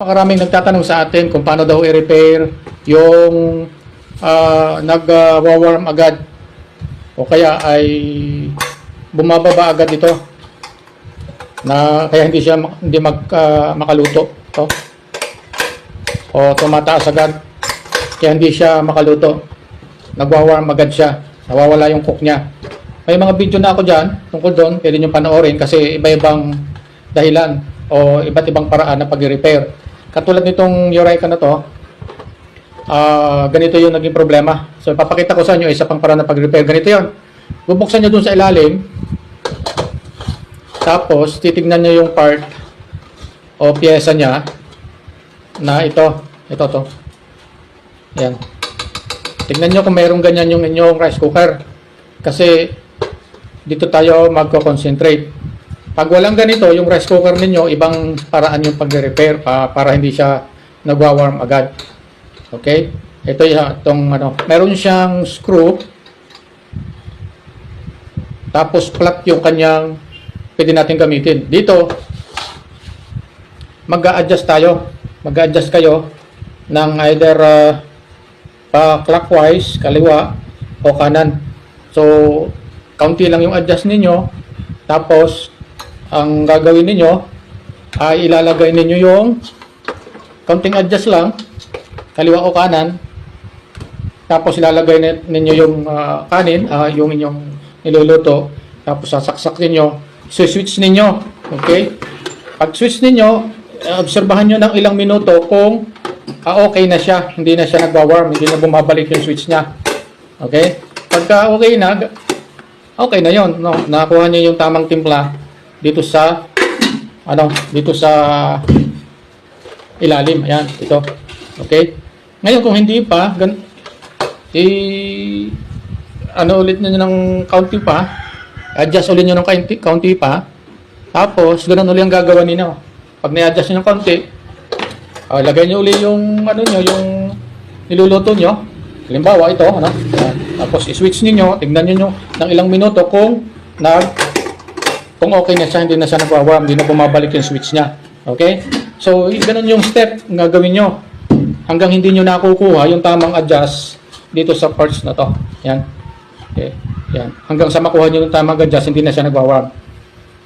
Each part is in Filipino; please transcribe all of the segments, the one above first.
Makaraming nagtatanong sa atin kung paano daw i-repair yung ah, nag-warm agad. O kaya ay bumababa agad ito. Na kaya hindi siya hindi mag, ah, makaluto. To o tumataas agad. Kaya hindi siya makaluto. Nagwa-warm agad siya. Nawawala yung cook niya. May mga video na ako dyan tungkol doon. Pwede nyo panoorin kasi iba-ibang dahilan o iba't ibang paraan na pag-repair katulad nitong Eureka na to ah ganito yung naging problema. So ipapakita ko sa inyo isa pang paraan na pag-repair. Ganito yon bubuksan nyo dun sa ilalim. Tapos titignan nyo yung part o pyesa niya na ito. Ito to. Yan. Tignan nyo kung mayroong ganyan yung inyong rice cooker. Kasi dito tayo magko-concentrate pag walang ganito, yung rice cooker ninyo, ibang paraan yung pag-repair pa, para hindi siya nagwa-warm agad. Okay? Ito yung itong ano, meron siyang screw tapos flat yung kanyang pwede natin gamitin. Dito mag-a-adjust tayo. Mag-a-adjust kayo ng either uh, pa clockwise, kaliwa o kanan. So, kaunti lang yung adjust ninyo. Tapos, ang gagawin ninyo ay ilalagay ninyo yung counting adjust lang kaliwa o kanan. Tapos ilalagay ni- ninyo yung ah, kanin ah, yung inyong niluluto. Tapos sasaksak ninyo. Switch ninyo okay? Pag switch ninyo obserbahan nyo ng ilang minuto kung ah, okay na siya. Hindi na siya nagwa-warm hindi na bumabalik yung switch niya. Okay? Pagka okay na okay na yon no nakuha niyo yung tamang timpla dito sa ano dito sa ilalim. Ayan ito okay? Ngayon kung hindi pa gan i ano ulit niyo ng county pa adjust ulit niyo ng county, county pa. Tapos ganun ulit ang gagawin niyo pag ni-adjust niyo ng county ah, lagay niyo ulit yung ano niyo yung niluluto niyo halimbawa ito ano? Tapos i-switch niyo tignan niyo ng ilang minuto kung nag kung okay na siya, hindi na siya nagwa-warm, hindi na bumabalik yung switch niya. Okay? So, ganun yung step na gawin nyo. Hanggang hindi nyo nakukuha yung tamang adjust dito sa parts na to. Yan. Okay. Yan. Hanggang sa makuha nyo yung tamang adjust, hindi na siya nagwa-warm.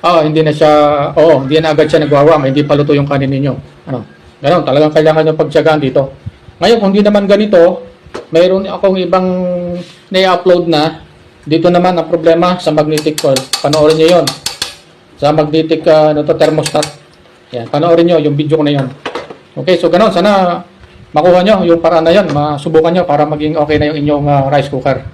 Oo, hindi na siya, oo, hindi na agad siya nagwa-warm, hindi pa luto yung kanin ninyo. Ano? Ganun, talagang kailangan nyo pagtsagaan dito. Ngayon, kung hindi naman ganito, mayroon akong ibang na-upload na. Dito naman ang problema sa magnetic coil. Panoorin nyo yon sa magnetic uh, ano to, thermostat. Yan, panoorin nyo yung video ko na yan. Okay, so ganun, sana makuha nyo yung paraan na yan, masubukan nyo para maging okay na yung inyong uh, rice cooker.